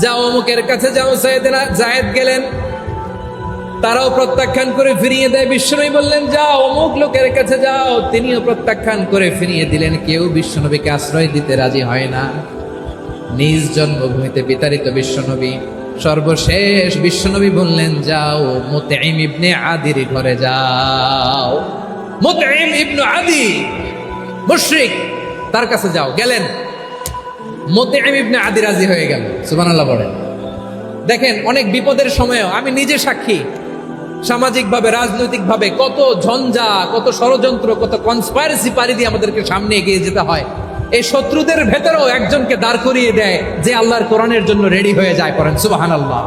যাও অমুকের কাছে যাও, সাইয়েদেনা জায়েদ গেলেন। তারাও প্রত্যাখ্যান করে ফিরিয়ে দেয়। বিশ্বনবী বললেন, যাও অমুক লোকের কাছে যাও। তিনিও প্রত্যাখ্যান করে ফিরিয়ে দিলেন। কেউ বিশ্বনবীকে আশ্রয় দিতে রাজি হয় না। নিজ জন্মভূমিতে বিতাড়িত বিশ্বনবী। সর্বশেষ বিশ্বনবী বললেন, যাও মুতাইম ইবনে আদির ঘরে যাও। মুতাইম ইবনে আদি, মুশরিক, তার কাছে যাও। গেলেন। মুতাইম ইবনে আদি রাজি হয়ে গেল, সুবহানাল্লাহ বলেন। দেখেন, অনেক বিপদের সময়ও আমি নিজে সাক্ষী। সামাজিকভাবে, রাজনৈতিকভাবে কত ঝঞ্ঝা, কত ষড়যন্ত্র, কত কনস্পাইরেসি পারি দিয়ে আমাদেরকে সামনে এগিয়ে যেতে হয়। এই শত্রুদের ভেতরেও একজনকে দাঁড় করিয়ে দেয় যে আল্লাহর কোরআনের জন্য রেডি হয়ে যায় করেন সুবাহান আল্লাহ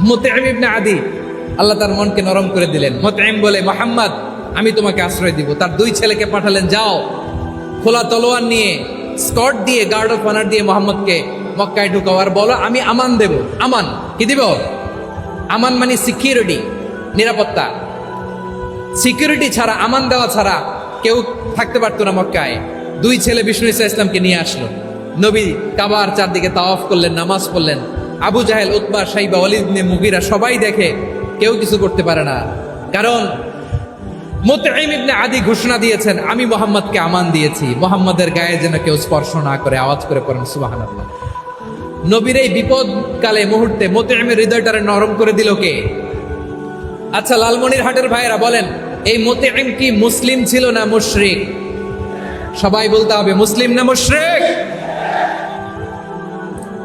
মুতাইম ইবনে আদি, আল্লাহ তার মনকে নরম করে দিলেন। মুতাইম বলে, মোহাম্মদ, আমি তোমাকে আশ্রয় দিব। তার দুই ছেলেকে পাঠালেন, যাও। খোলা তলোয়ার নিয়ে স্কট দিয়ে গার্ড অফ অনার দিয়ে মোহাম্মদকে মক্কায় ঢুকাও। আর বলো, আমি আমান দেব। আমান, কি দিব? আমান মানে সিকিউরিটি নিরাপত্তা। সিকিউরিটি ছাড়া, আমান দেওয়া ছাড়া কেউ থাকতে পারতো না মক্কায়। দুই ছেলে বিষ্ণু ইসা ইসলামকে নিয়ে আসলো। নবী কাবার চারদিকে তাওয়াফ করলেন, নামাজ পড়লেন। আবু জাহেল, উতবা, সাইবা অলিদ মুগিরা সবাই দেখে কেউ কিছু করতে পারে না। কারণ মুতাইম ইবনে আদি ঘোষণা দিয়েছেন, আমি মোহাম্মদকে আমান দিয়েছি। মোহাম্মদের গায়ে যেন কেউ স্পর্শ না করে, আওয়াজ করে পড়েন, সুবহানাল্লাহ। নবীর এই বিপদকালে মুহূর্তে মোতাইমের হৃদয়টারে নরম করে দিল কে? আচ্ছা লালমনির হাটের ভাইয়েরা বলেন, এই মোতাইম কি মুসলিম ছিল না মুশরিক? সবাই বলতে হবে, মুসলিম না মুশরিক?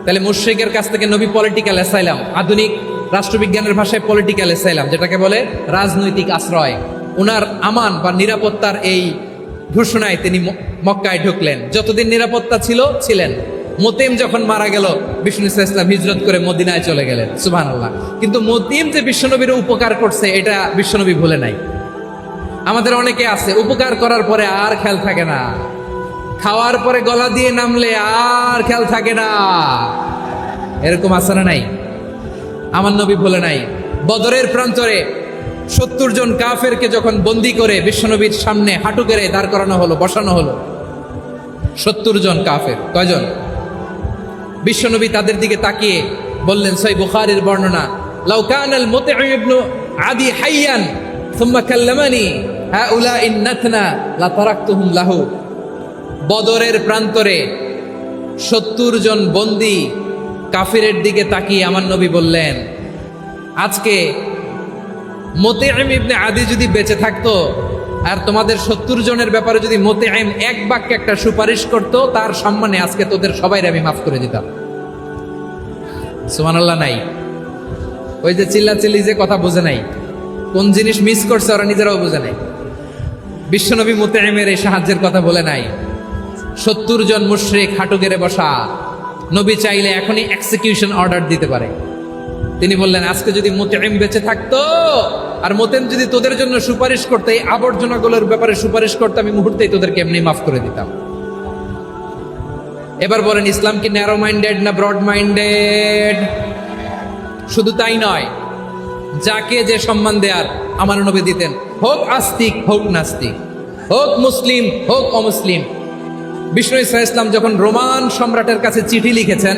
তাহলে মুশরিকের কাছ থেকে নবী পলিটিক্যাল অ্যাসাইলাম আধুনিক রাষ্ট্রবিজ্ঞানের ভাষায় পলিটিক্যাল অ্যাসাইলাম যেটাকে বলে রাজনৈতিক আশ্রয়। ওনার আমান বা নিরাপত্তার এই ঘোষণায় তিনি মক্কায় ঢুকলেন। যতদিন নিরাপত্তা ছিল, ছিলেন। মতিম যখন মারা গেল, বিষ্ণু ইসলাম হিজরত করে মদিনায় চলে গেলেন সুবহান আল্লাহ কিন্তু মতিম যে বিশ্বনবীর উপকার করছে, এটা বিশ্বনবী ভুলে নাই। আমাদের অনেকে আছে, উপকার করার পরে আর খেয়াল থাকে না। খাওয়ার পরে গলা দিয়ে নামলে আর খেয়াল থাকে না। এরকম আছে নাই? আমার নবী বলে নাই। বদরের প্রান্তরে সত্তর জন কাফেরকে যখন বন্দি করে বিশ্বনবীর সামনে হাঁটু কেড়ে দাঁড় করানো হলো, বসানো হলো, সত্তর জন কাফের, কয়জন? বিশ্বনবী তাদের দিকে তাকিয়ে বললেন, সই বুখারের বর্ণনা লাউকান আল ইবনু আদি হাইয়ান কাল্লামানি হাউলা ইন্নাতনা লা তারাকতুহুম লাহু। বদরের প্রান্তরে সত্তর জন বন্দি কাফিরের দিকে তাকিয়ে আমার নবী বললেন, আজকে মোতেআম ইবনে আদি যদি বেঁচে থাকতো, আর তোমাদের সত্তর জনের ব্যাপারে যদি মোতেআম এক বাক্যে একটা সুপারিশ করত, তার সম্মানে আজকে তোদের সবাই আমি মাফ করে দিতাম। সুবহানাল্লাহ, নাই। ওই যে চিল্লাচিল্লি যে কথা বোঝে নাই, কোন জিনিস মিস করছে ওরা নিজেরাও বোঝে নাই। বিশ্বনবী মোতেআমের এই সাহায্যের কথা বলে নাই। সত্তর জন মুশরিক হাঁটু গেড়ে বসা, নবী চাইলে এখনই এক্সিকিউশন অর্ডার দিতে পারে। তিনি বললেন, আজকে যদি মোতেম বেঁচে থাকতো আর মোতেম যদি তোদের জন্য সুপারিশ করতে, এই আবর্জনাগুলোর ব্যাপারে সুপারিশ করতে আমি মুহূর্তেই তোদেরকে এমনি মাফ করে দিতাম। এবার বলেন, ইসলাম কি ন্যারো মাইন্ডেড না ব্রড মাইন্ডেড শুধু তাই নয়, যাকে যে সম্মান দেয়ার, আমার নবী দিতেন, হোক আস্তিক, হোক নাস্তিক, হোক মুসলিম, হোক অমুসলিম। বিষ্ণু ইসা ইসলাম যখন রোমান সম্রাটের কাছে চিঠি লিখেছেন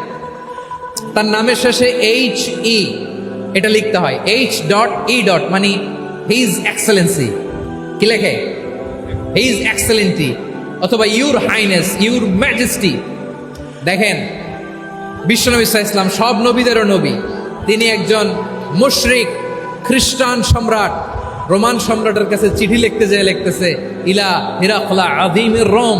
তার নামের শেষে এইচ ই এটা লিখতে হয় এইচ ডট ই ডট মানে হিজ এক্সেলেন্সি কি লেখে? হিজ এক্সেলেন্টি অথবা ইউর হাইনেস ইউর ম্যাজেস্টি দেখেন, বিশ্বনবী ইসা ইসলাম সব নবীদেরও নবী। তিনি একজন মুশরিক, খ্রিস্টান সম্রাট, রোমান সম্রাটের কাছে চিঠি লিখতে যেয়ে লিখতেছে, ইলা হিরাকলা আদিমের রোম।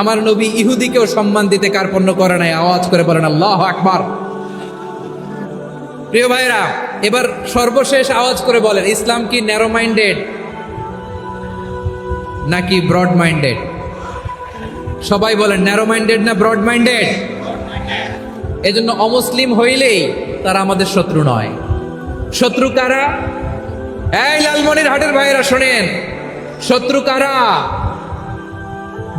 আমার নবী ইহুদিকেও সম্মান দিতে কার্পণ্য করে নাই। আওয়াজ করে বলেন, আল্লাহ আকবার। প্রিয় ভাইরা এবার সর্বশেষ আওয়াজ করে বলেন, ইসলাম কি ন্যারো মাইন্ডেড নাকি ব্রড মাইন্ডেড সবাই বলেন ন্যারো মাইন্ডেড না ব্রড মাইন্ডেড এজন্য অমুসলিম হইলেই তারা আমাদের শত্রু নয়। শত্রু কারা? এই লালমনির হাটের ভাইয়েরা শোনেন, শত্রু কারা?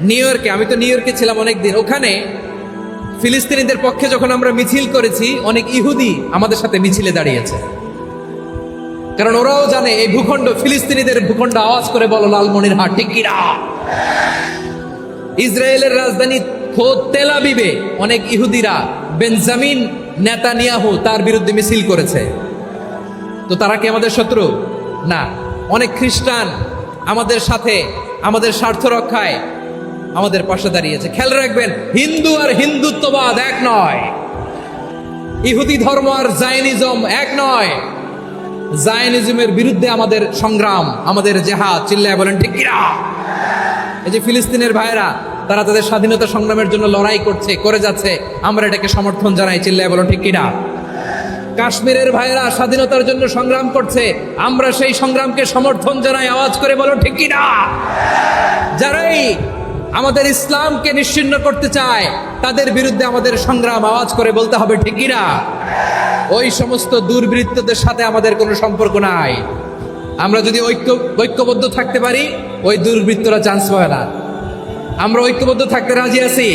নিউ ইয়র্কে আমি তো নিউ ইয়র্কে ছিলাম অনেকদিন। ওখানে ফিলিস্তিনিদের পক্ষে যখন আমরা মিছিল করেছি, অনেক ইহুদি আমাদের সাথে মিছিলে দাঁড়িয়েছে। কারণ ওরাও জানে এই ভূখণ্ড, ফিলিস্তিনিদের ভূখণ্ড আওয়াজ করে বলো লালমনির হাট ঠিক ইসরায়েলের রাজধানী খোদ তেল অনেক ইহুদিরা বেঞ্জামিন নেতানিয়াহু তার বিরুদ্ধে মিছিল করেছে। তো তারা কি আমাদের শত্রু? না। অনেক খ্রিস্টান আমাদের সাথে, আমাদের স্বার্থ রক্ষায় আমাদের পাশে দাঁড়িয়েছে। খেয়াল রাখবেন, হিন্দু আর হিন্দুত্ববাদ এক নয়। ইহুদি ধর্ম আর জায়নিজম এক নয়। জায়নিজমের বিরুদ্ধে আমাদের সংগ্রাম, আমাদের জেহাদ, চিল্লায় বলেন, ঠিক এই যে ফিলিস্তিনের ভাইরা তারা তাদের স্বাধীনতা সংগ্রামের জন্য লড়াই করছে, করে যাচ্ছে, আমরা এটাকে সমর্থন জানাই, চিল্লায় বলেন, ঠিক কিনা? কাশ্মীরের ভাইয়েরা স্বাধীনতার জন্য সংগ্রাম করছে, আমরা সেই সংগ্রামকে সমর্থন জানাই, আওয়াজ করে বলো ঠিক কিনা? যারাই আমাদের ইসলামকে নিশ্চিন্ন করতে চায়, তাদের বিরুদ্ধে আমাদের সংগ্রাম আওয়াজ করে বলতে হবে, ঠিক কিনা ওই সমস্ত দুর্বৃত্তদের সাথে আমাদের কোনো সম্পর্ক নাই। আমরা যদি ঐক্য, ঐক্যবদ্ধ থাকতে পারি, ওই দুর্বৃত্তরা চান্স পাবে না। আমরা ঐক্যবদ্ধ থাকতে রাজি আছি?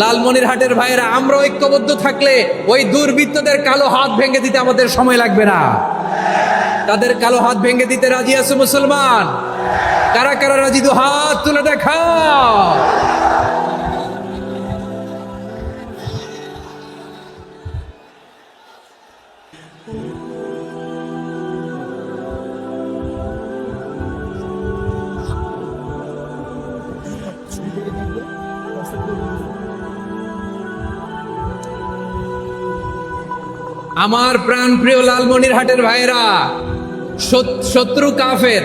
লালমনির হাটের ভাইয়েরা, আমরা ঐক্যবদ্ধ থাকলে ওই দুর্বৃত্তদের কালো হাত ভেঙে দিতে আমাদের সময় লাগবে না। তাদের কালো হাত ভেঙে দিতে রাজি আছে মুসলমান? কারা কারা রাজি? দু হাত তুলে দেখাও আমার প্রাণ প্রিয় লালমনির হাটের ভাইরা শত্রু কাফের।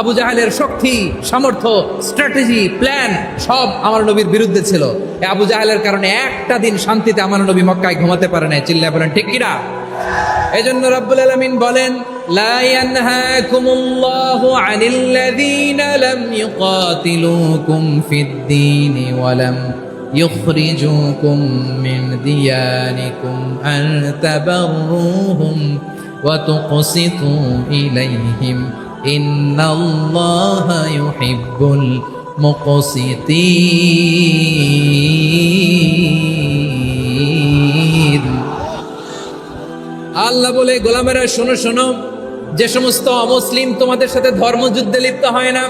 আবু জাহেলের শক্তি সামর্থ্য স্ট্র্যাটেজি প্ল্যান সব আমার নবীর বিরুদ্ধে ছিল এই আবু জাহেলের কারণে একটা দিন শান্তিতে আমার নবী মক্কায় ঘুমাতে পারে না চিল্লা বলেন ঠিক কিনা এই জন্য রব্বুল আলমিন বলেন لا ينهاكم الله عن الذين لم يقاتلوكم في الدين ولم يخرجوكم من دياركم أن تبروهم وتقسطوا إليهم ইন্নাল্লাহা ইউহিব্বুল আল্লাহ বলে, গোলামেরা, শোনো শোনো, যে সমস্ত অমুসলিম তোমাদের সাথে ধর্মযুদ্ধে লিপ্ত হয় না,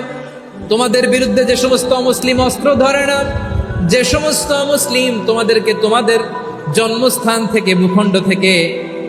তোমাদের বিরুদ্ধে যে সমস্ত অমুসলিম অস্ত্র ধরে না, যে সমস্ত মুসলিম তোমাদেরকে তোমাদের জন্মস্থান থেকে, ভূখণ্ড থেকে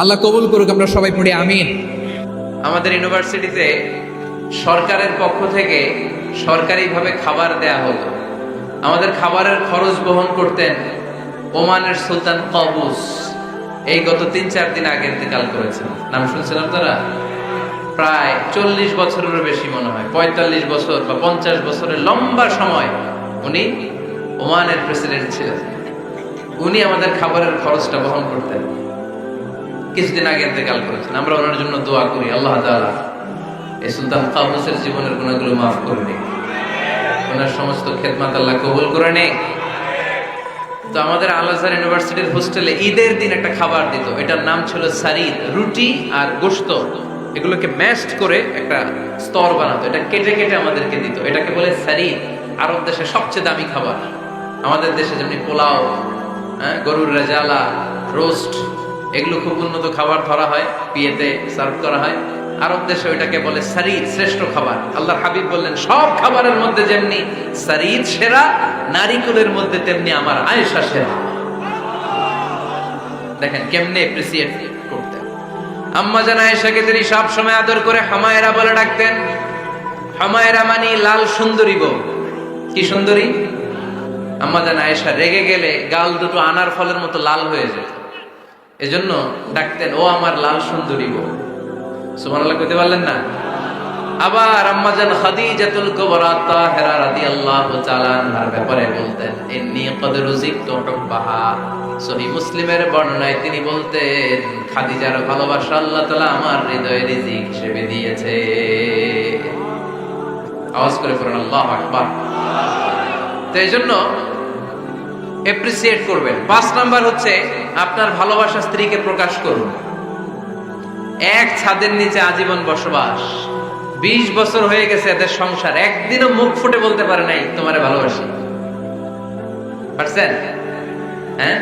আল্লাহ কবুল করুক, আমরা সবাই পড়ি, আমিন। আমাদের ইউনিভার্সিটিতে সরকারের পক্ষ থেকে সরকারিভাবে খাবার দেয়া হতো আমাদের খাবারের খরচ বহন করতেন ওমানের সুলতান কবুস। এই গত তিন চার দিন আগে ইন্তেকাল করেছেন। নাম শুনছেন আপনারা? প্রায় চল্লিশ বছরেরও বেশি মনে হয়। পঁয়তাল্লিশ বছর বা পঞ্চাশ বছরের লম্বা সময় উনি ওমানের প্রেসিডেন্ট ছিলেন। উনি আমাদের খাবারের খরচটা বহন করতেন। কিছুদিন আগে ইন্তেকাল করেছেন। আমরা ওনার জন্য দোয়া করি আল্লাহ তাআলা এই সুলতান কাবুসের জীবনের গুণাগুলো মাফ করে ওনার সমস্ত খেদমাত আল্লাহ কবুল করে নিক। তো আমাদের আল আজহার ইউনিভার্সিটির হোস্টেলে ঈদের দিন একটা খাবার দিত। এটার নাম ছিল সারিদ রুটি আর গোস্ত এগুলোকে ম্যাশড করে একটা স্তর বানাতো। এটা কেটে কেটে আমাদেরকে দিত। এটাকে বলে সারিদ আরব দেশে সবচেয়ে দামি খাবার। আমাদের দেশে যেমনি পোলাও হ্যাঁ, গরুর রেজালা রোস্ট এগুলো খুব উন্নত খাবার ধরা হয় বিয়েতে সার্ভ করা হয়। আরব দেশে ওইটাকে বলে সারিদ শ্রেষ্ঠ খাবার। আল্লাহর হাবিব বললেন, সব খাবারের মধ্যে যেমনি সারিদ সেরা, নারিকুলের মধ্যে তেমনি আমার আয়েশা সেরা। দেখেন, কেমনে এপ্রিসিয়েট করতেন। আম্মা জান আয়েশাকে তিনি সব সময় আদর করে হামায়রা বলে ডাকতেন। হামায়রা মানে লাল সুন্দরী বউ। কি সুন্দরী? আম্মা জান আয়েশা রেগে গেলে গাল দুটো আনার ফলের মতো লাল হয়ে যেত। এজন্য ডাকতেন, ও আমার লাল সুন্দরী বউ। সুবহানাল্লাহ কইতে পারলেন না? আবার আম্মাজান খাদিজাতুল কুবরা তাহেরা রাদিয়াল্লাহু তাআলা ব্যাপারে বলতেন সহিহ মুসলিমের বর্ণনায় তিনি বলতেন, খাদিজার ভালোবাসা আল্লাহ তাআলা আমার হৃদয়ে রিজিক হিসেবে দিয়েছে। আওয়াজ করে পড়ুন, আল্লাহু আকবার। তো এই জন্য এপ্রিসিয়েট করবেন। পাঁচ নাম্বার হচ্ছে আপনার ভালোবাসা স্ত্রীকে প্রকাশ করুন। এক ছাদের নিচে আজীবন বসবাস। বিশ বছর হয়ে গেছে এদের সংসার। একদিনও মুখ ফুটে বলতে পারে নাই, তোমারে ভালোবাসি। পারছেন? হ্যাঁ?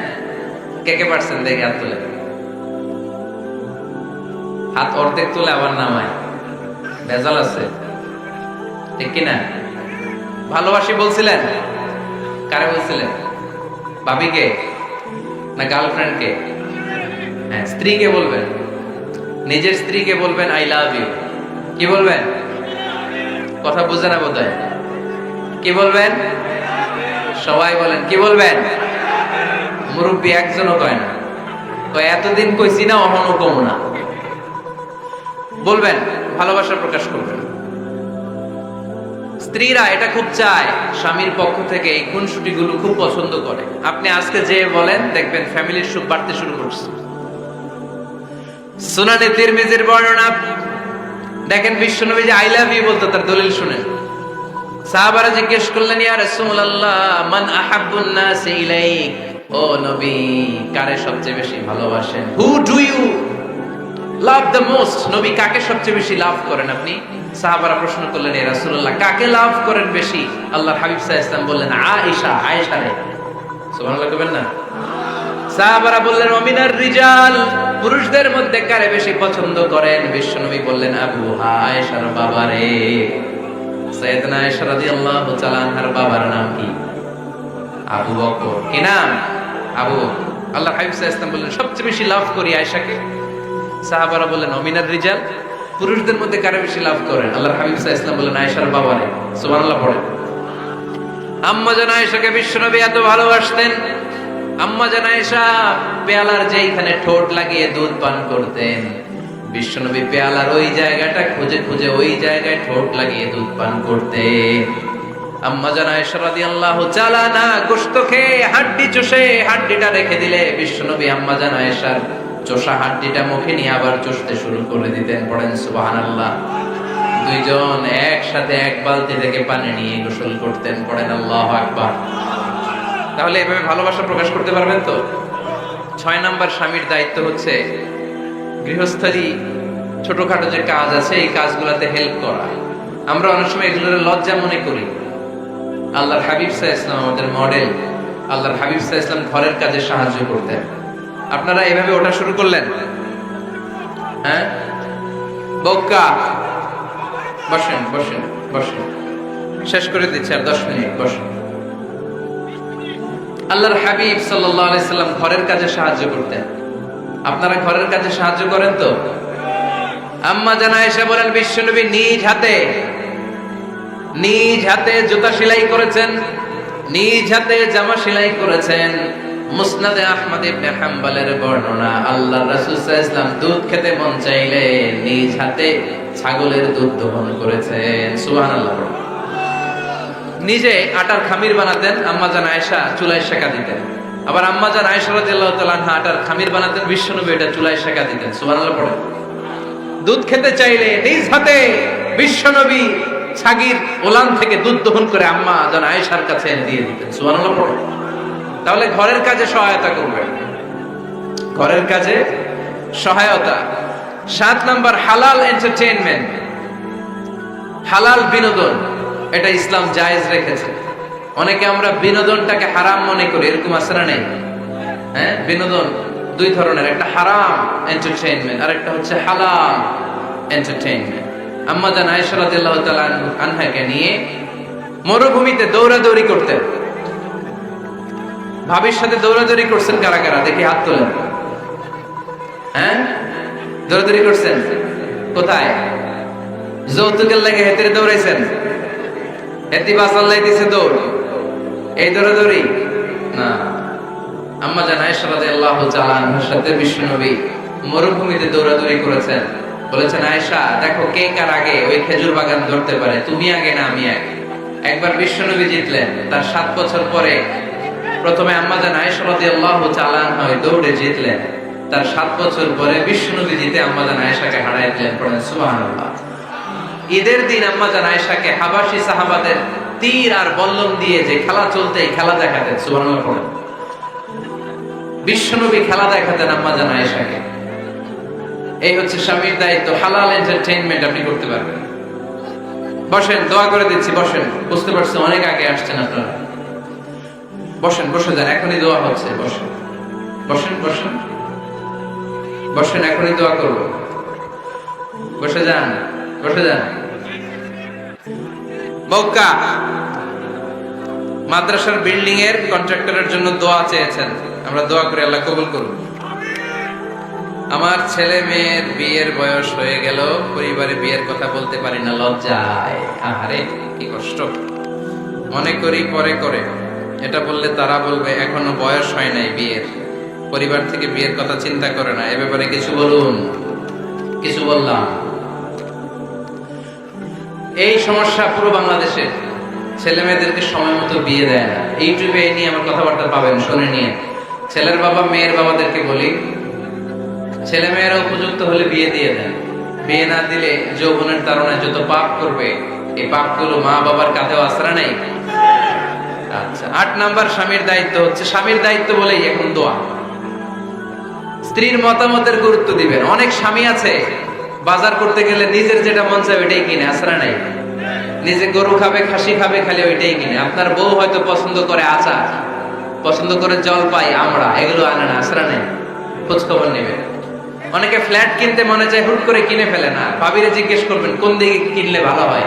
কে কে পারছেন? দেখে, হাত তুলে। হাত অর্ধেক তুলে আবার নামায়। ভেজাল আছে। ঠিক কিনা? ভালোবাসি বলছিলেন? কারে বলছিলেন? ভাবিকে? না গার্লফ্রেন্ডকে হ্যাঁ স্ত্রীকে বলবেন। নিজের স্ত্রীকে বলবেন আই লাভ ইউ কি বলবেন? কথা বুঝে না বোধ কি বলবেন? সবাই বলেন, কি বলবেন? মুরব্বী একজনও কয় না। তো এতদিন কইছি না, অহনো কমো না। বলবেন, ভালোবাসা প্রকাশ করবেন। স্ত্রীরা এটা খুব চায়, স্বামীর পক্ষ থেকে এই খুনসুটিগুলো খুব পছন্দ করে। আপনি আজকে যে বলেন, দেখবেন ফ্যামিলির সুখ বাড়তে শুরু করছে। সুনানে তিরমিজির বর্ণনা, দেখেন বিশ্বনবী যে আই লাভ ইউ বলতো তার দলিল সাহাবারা জিজ্ঞেস করলেন, ইয়া রাসূলুল্লাহ, মান আহাব্বুন নাস ইলাইক? ও নবী, কারে সবচেয়ে বেশি ভালোবাসেন? Who do you love the most নবী, কাকে সবচেয়ে বেশি লাভ করেন আপনি? সাহাবারা প্রশ্ন করলেন এরা রাসূলুল্লাহ, কাকে লাভ করেন বেশি? আল্লাহর হাবিব আলাইহি ওয়াসাল্লাম বললেন, আয়েশা আয়েশা রে। সুবহানাল্লাহ না? সাহাবারা বললেন, অমিনার রিজাল, পুরুষদের মধ্যে কারে বেশি পছন্দ করেন? বিশ্বনবী বললেন, আবু আয়েশার বাবারে সৈয়দনা আয়েশা রাদিয়াল্লাহু তাআলা আনহার বাবার নাম কি? আবু বকর। কি নাম? আবু আল্লাহ হাবিব সাল্লাল্লাহু আলাইহি বললেন, সবচেয়ে বেশি লাভ করি আয়েশাকে। সাহাবারা বললেন, অমিনার রিজাল পুরুষদের মধ্যে কারে বেশি লাভ করেন? আল্লাহর হাবিব আলাইহি ওয়াসাল্লাম বললেন আয়েশার বাবারে সুবহানাল্লাহ পড়েন। আম্মা জান আয়েশাকে বিশ্বনবী এত ভালোবাসতেন। আম্মা জান আয়েশা পেয়ালার যেইখানে ঠোঁট লাগিয়ে দুধ পান করতেন, বিশ্বনবী পেয়ালার ওই জায়গাটা খুঁজে খুঁজে ওই জায়গায় ঠোঁট লাগিয়ে দুধ পান করতেন। আম্মা জান আয়েশা রাদিয়াল্লাহু তাআলা না, গোশত খেয়ে, হাড্ডি চষে, হাড্ডিটা রেখে দিলে বিশ্বনবী আম্মা জান আয়েশার চোষা হাড্ডিটা মুখে নিয়ে আবার চষতে শুরু করে দিতেন, পড়েন সুবহানাল্লাহ। দুইজন একসাথে এক বালতি থেকে পানি নিয়ে গোসল করতেন, পড়েন আল্লাহ আকবার। তাহলে এভাবে ভালোবাসা প্রকাশ করতে পারবেন তো? ছয় নাম্বার স্বামীর দায়িত্ব হচ্ছে গৃহস্থলী ছোটখাটো যে কাজ আছে, এই কাজগুলোতে হেল্প করা। আমরা অনেক সময় এগুলোর লজ্জা মনে করি। আল্লাহর হাবিব সাহা ইসলাম আমাদের মডেল আল্লাহর হাবিব সাহা ইসলাম ঘরের কাজে সাহায্য করতেন। আপনারা এভাবে ওটা শুরু করলেন? হ্যাঁ? বক্কা। বসেন বসেন বসেন। শেষ করে দিচ্ছি আর দশ মিনিট, বসেন। আল্লাহর হাবিব সাল্লাম ঘরের কাজে সাহায্য করতেন। আপনারা ঘরের কাজে সাহায্য করেন তো? আম্মা জানা এসে বলেন, বিশ্বনবী নিজ হাতে নিজ হাতে জুতা সেলাই করেছেন, নিজ হাতে জামা সেলাই করেছেন। মুসনাদে আহমদ ইবনে হাম্বলের বর্ণনা, আল্লাহ রাসূল সাল্লাল্লাহু দুধ খেতে মন চাইলে নিজ হাতে ছাগলের দুধ দহন করেছেন। সুবহানাল্লাহ। নিজে আটার খামির বানাতেন আম্মাজান আয়েশা চুলায় শেখা দিতেন। আবার আম্মাজান আয়েশা রাদিয়াল্লাহু তাআলা আটার খামির বানাতেন, বিশ্বনবী এটা চুলায় শেখা দিতেন। সুবহানাল্লাহ পড়ে। দুধ খেতে চাইলে নিজ হাতে বিশ্বনবী ছাগির ওলান থেকে দুধ দহন করে আম্মা জান আয়েশার কাছে দিয়ে দিতেন। সুবহানাল্লাহ পড়ে। তাহলে ঘরের কাজে সহায়তা করবেন ঘরের কাজে সহায়তা। সাত নাম্বার, হালাল এন্টারটেইনমেন্ট হালাল বিনোদন, এটা ইসলাম জায়েজ রেখেছে। অনেকে আমরা বিনোদনটাকে হারাম মনে করি, এরকম না নেই? হ্যাঁ বিনোদন দুই ধরনের, একটা হারাম এন্টারটেইনমেন্ট আর একটা হচ্ছে হালাল এন্টারটেইনমেন্ট আম্মা জান আয়েশা রাদিয়াল্লাহু তাআলা আনহাকে নিয়ে মরুভূমিতে দৌড়াদৌড়ি করতেন। ভাবির সাথে দৌড়াদৌড়ি করছেন কারা কারা? দেখি হাত তোলেন। হ্যাঁ? দৌড়াদৌড়ি করছেন? কোথায়? যৌতুকের লাগে হেতের দৌড়াইছেন? হেতি দিছে দৌড়। এই দৌড়াদৌড়ি? না। আম্মা আনহার সাথে বিশ্বনবী মরুভূমিতে দৌড়াদৌড়ি করেছেন। বলেছেন, আয়েশা, দেখো কে কার আগে ওই খেজুর বাগান ধরতে পারে? তুমি আগে না আমি আগে। একবার বিশ্বনবী জিতলেন। তার সাত বছর পরে প্রথমে আম্মাজান আয়েশা রাদিয়াল্লাহু তাআলা ওই দৌড়ে জিতলেন। তার সাত বছর পরে বিশ্বনবী জিতে আম্মাজান আয়েশাকে হারাই দিলেন পড়েন সুবহানাল্লাহ। ঈদের দিন আম্মাজান আয়েশাকে হাবাসি সাহাবাদের তীর আর বল্লম দিয়ে যে খেলা চলতে খেলা দেখাতেন, সুবহানাল্লাহ পড়েন। বিশ্বনবী খেলা দেখাতেন আম্মাজান আয়েশাকে। এই হচ্ছে স্বামীর দায়িত্ব, হালাল এন্টারটেইনমেন্ট আপনি করতে পারবেন। বসেন, দোয়া করে দিচ্ছি, বসেন। বুঝতে পারছেন অনেক আগে আসছেন আপনারা। বসেন, বসে যান, এখনই দোয়া হচ্ছে, বসেন। বসেন বসেন। বসেন, এখনই দোয়া করব। বসে যান বসে যান। বৌকা মাদ্রাসার বিল্ডিং এর কন্ট্রাক্টরের জন্য দোয়া চেয়েছেন। আমরা দোয়া করে আল্লাহ কবুল করুন। আমার ছেলে মেয়ের বিয়ের বয়স হয়ে গেল, পরিবারে বিয়ের কথা বলতে পারি না, লজ্জায়। আহারে, কি কষ্ট। মনে করি, পরে করে। এটা বললে তারা বলবে, এখনও বয়স হয় নাই বিয়ের। পরিবার থেকে বিয়ের কথা চিন্তা করে না, এ ব্যাপারে কিছু বলুন। কিছু বললাম। এই সমস্যা পুরো বাংলাদেশে। ছেলে মেয়েদেরকে সময় মতো বিয়ে দেয় না। ইউটিউবে এই নিয়ে আমার কথাবার্তা পাবেন, শুনে নিয়ে। ছেলের বাবা, মেয়ের বাবাদেরকে বলি, ছেলে মেয়েরা উপযুক্ত হলে বিয়ে দিয়ে দেন। বিয়ে না দিলে যৌবনের তারণায় যত পাপ করবে, এই পাপগুলো মা বাবার কাঁধেও আশ্রা নেই? আচ্ছা আট নাম্বার স্বামীর দায়িত্ব হচ্ছে, স্বামীর দায়িত্ব বলেই এখন দোয়া। স্ত্রীর মতামতের গুরুত্ব দিবেন। অনেক স্বামী আছে, বাজার করতে গেলে নিজের যেটা মন চায় ওইটাই কিনে, আশ্রা নেই। নিজে গরু খাবে, খাসি খাবে, খালি ওইটাই কিনে। আপনার বউ হয়তো পছন্দ করে আচার, পছন্দ করে জল পাই আমরা এগুলো আনে না, আশ্রা নেই। খোঁজ খবর নেবে অনেকে ফ্ল্যাট কিনতে মনে চায়, হুট করে কিনে ফেলে না। ভাবিরে জিজ্ঞেস করবেন, কোন দিকে কিনলে ভালো হয়?